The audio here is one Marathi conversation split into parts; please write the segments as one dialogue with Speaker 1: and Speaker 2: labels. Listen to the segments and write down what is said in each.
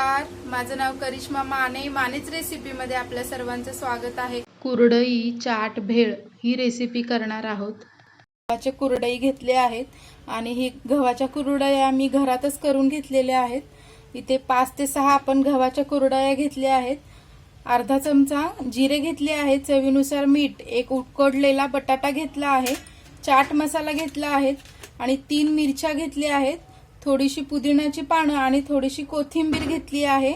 Speaker 1: नमस्कार. माझं नाव करिश्मा माने. मानेच रेसिपीमध्ये आपल्या सर्वांचं स्वागत आहे.
Speaker 2: कुरडई चाट भेळ ही रेसिपी करणार आहोत.
Speaker 1: गव्हाचे कुरडई घेतले आहेत आणि ही गव्हाच्या कुरडया मी घरातच करून घेतलेल्या आहेत. इथे पाच ते सहा आपण गव्हाच्या कुरडया घेतल्या आहेत. अर्धा चमचा जिरे घेतले आहेत. चवीनुसार मीठ एक उकडलेला बटाटा घेतला आहे. चाट मसाला घेतला आहे आणि तीन मिरच्या घेतल्या आहेत. थोडीशी पुदिन्याची पानं आणि थोडीशी कोथिंबीर घेतली आहे.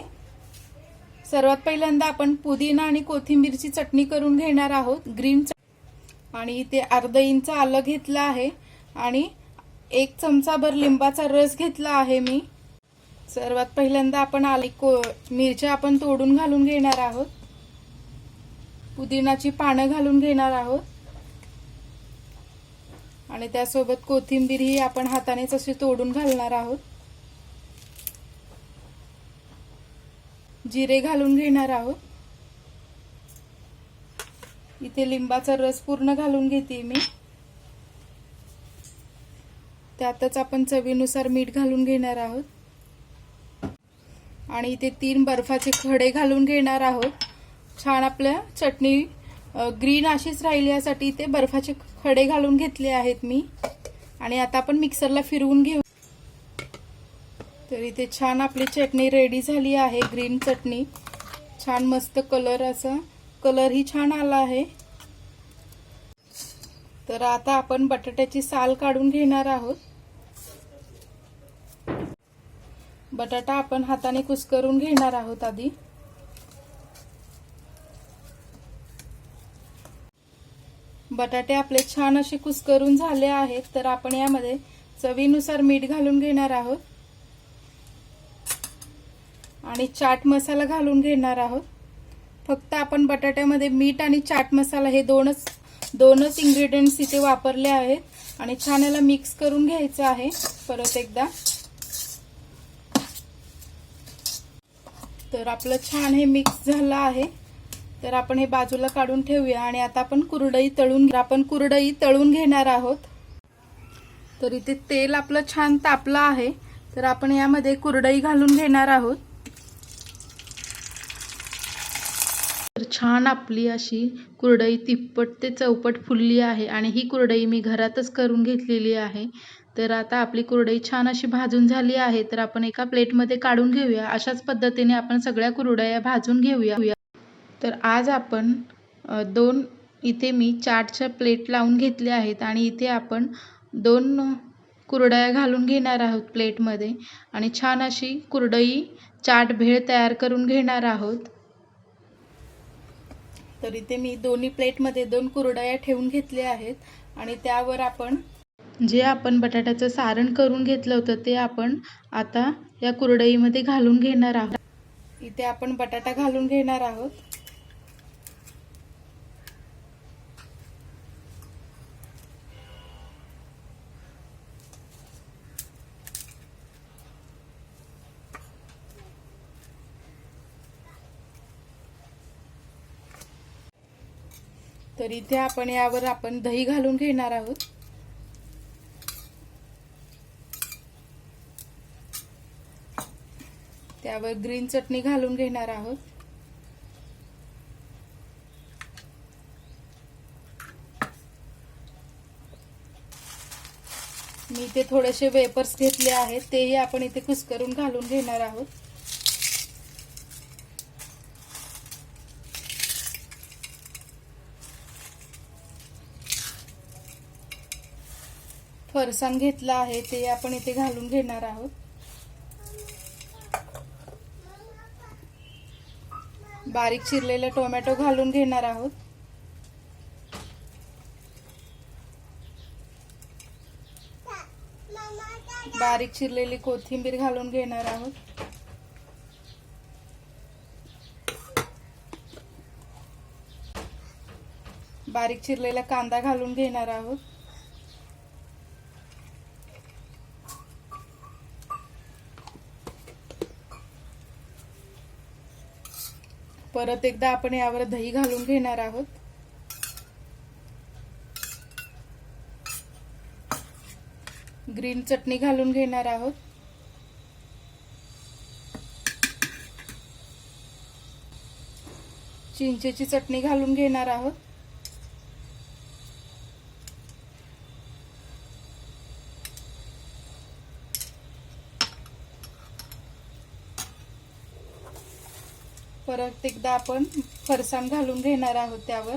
Speaker 1: सर्वात पहिल्यांदा आपण पुदिना आणि कोथिंबीरची चटणी करून घेणार आहोत. ग्रीन आणि इथे अर्ध इंच आलं घेतलं आहे. आणि एक चमचाभर लिंबाचा रस घेतला आहे मी. सर्वात पहिल्यांदा आपण आली को मिरच्या आपण तोडून घालून घेणार आहोत. पुदिनाची पानं घालून घेणार आहोत. आणि त्यासोबत कोथिंबीर ही आपण हातानेच अशी तोडून घालणार आहोत. जिरे घालून घेणार आहोत. इथे लिंबाचा रस पूर्ण घालून घेते मी. त्यातच आपण चवीनुसार मीठ घालून घेणार आहोत. आणि इथे तीन बर्फाचे खडे घालून घेणार आहोत. छान आपल्या चटणी ग्रीन अशीच राहील यासाठी इथे बर्फाचे खडे घालून घेतले आहेत मी. आणि आता आपण मिक्सरला फिरवून घेऊ. तर इथे छान आपली चटणी रेडी झाली आहे ग्रीन चटणी. छान मस्त कलर असा. कलरही छान आला आहे. तर आता आपण बटाट्याची साल काढून घेणार आहोत. बटाटा आपण हाताने कुस्करून घेणार आहोत आधी. बटाटे आपले छान असे कुस्करून झाले आहेत तर आपण यामध्ये चवीनुसार मीठ घालून घेणार आहोत. आणि चाट मसाला घालून घेणार आहोत. फक्त आपण बटाट्यामध्ये मीठ आणि चाट मसाला हे दोनच दोनच इन्ग्रेडियंट्स इथे वापरले आहेत. आणि छान याला मिक्स करून घ्यायचं आहे. परत एकदा. तर आपलं छान हे मिक्स झालं आहे. तर आपण हे बाजूला काढून ठेवूया आणि आता आपण कुरडई तळून आपण कुरडई तळून घेणार आहोत. तर इथे तेल आपलं छान तापलं आहे. तर आपण यामध्ये कुरडई घालून घेणार आहोत.
Speaker 2: तर छान आपली अशी कुरडई तिप्पट ते चौपट फुलली आहे आणि ही कुरडई मी घरातच करून घेतलेली आहे. तर आता आपली कुरडई छान अशी भाजून झाली आहे. तर आपण एका प्लेटमध्ये काढून घेऊया. अशाच पद्धतीने आपण सगळ्या कुरडया भाजून घेऊया. तर आज आपण दोन इथे मी चाटच्या प्लेट लावून घेतल्या आहेत आणि इथे आपण दोन कुरडया घालून घेणार आहोत प्लेटमध्ये आणि छान अशी कुरडई चाट भेळ तयार करून घेणार आहोत.
Speaker 1: तर इथे मी दोन्ही प्लेटमध्ये दोन कुरडया ठेवून घेतल्या आहेत आणि त्यावर आपण
Speaker 2: जे आपण बटाट्याचं सारण करून घेतलं होतं ते आपण आता या कुरडईमध्ये घालून घेणार आहोत.
Speaker 1: इथे आपण बटाटा घालून घेणार आहोत. तर इथे आपण यावर आपण दही घालून घेणार आहोत. त्यावर ग्रीन चटणी घालून घेणार आहोत. मी इथे थोडेसे वेपर्स घेतले आहेत तेही आपण इथे कुस्करून घालून घेणार आहोत. फरसाण घेतलं आहे ते आपण इथे घालून घेणार आहोत. बारीक चिरलेलं टोमॅटो घालून घेणार आहोत. बारीक चिरलेली कोथिंबीर घालून घेणार आहोत. बारीक चिरलेला कांदा घालून घेणार आहोत. परत एकदा आपण यावर दही घालून घेणार आहोत. ग्रीन चटणी घालून घेणार आहोत. चिंचेची चटणी घालून घेणार आहोत. परत एकदा आपण फरसाण घालून घेणार आहोत त्यावर.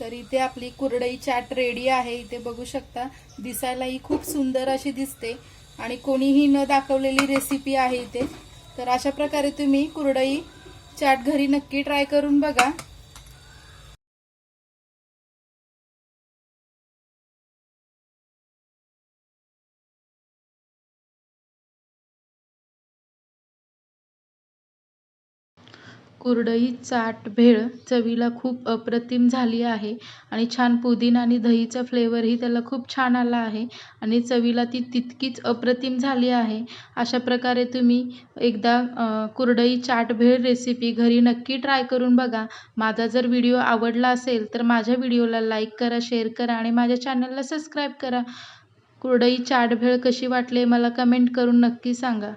Speaker 1: तर इथे आपली कुरडई चाट रेडी आहे. इथे बघू शकता दिसायलाही खूप सुंदर अशी दिसते आणि कोणीही न दाखवलेली रेसिपी आहे इथे. तर अशा प्रकारे तुम्ही कुरडई चाट घरी नक्की ट्राय करून बघा.
Speaker 2: कुरडई चाट भेळ चवीला खूप अप्रतिम झाली आहे आणि छान पुदिना आणि दहीचा फ्लेवरही त्याला खूप छान आला आहे आणि चवीला ती तितकीच अप्रतिम झाली आहे. अशा प्रकारे तुम्ही एकदा कुरडई चाट भेळ रेसिपी घरी नक्की ट्राय करून बघा. माझा जर व्हिडिओ आवडला असेल तर माझ्या व्हिडिओला लाईक करा शेअर करा आणि माझ्या चॅनलला सबस्क्राईब करा. कुरडई चाट भेळ कशी वाटली मला कमेंट करून नक्की सांगा.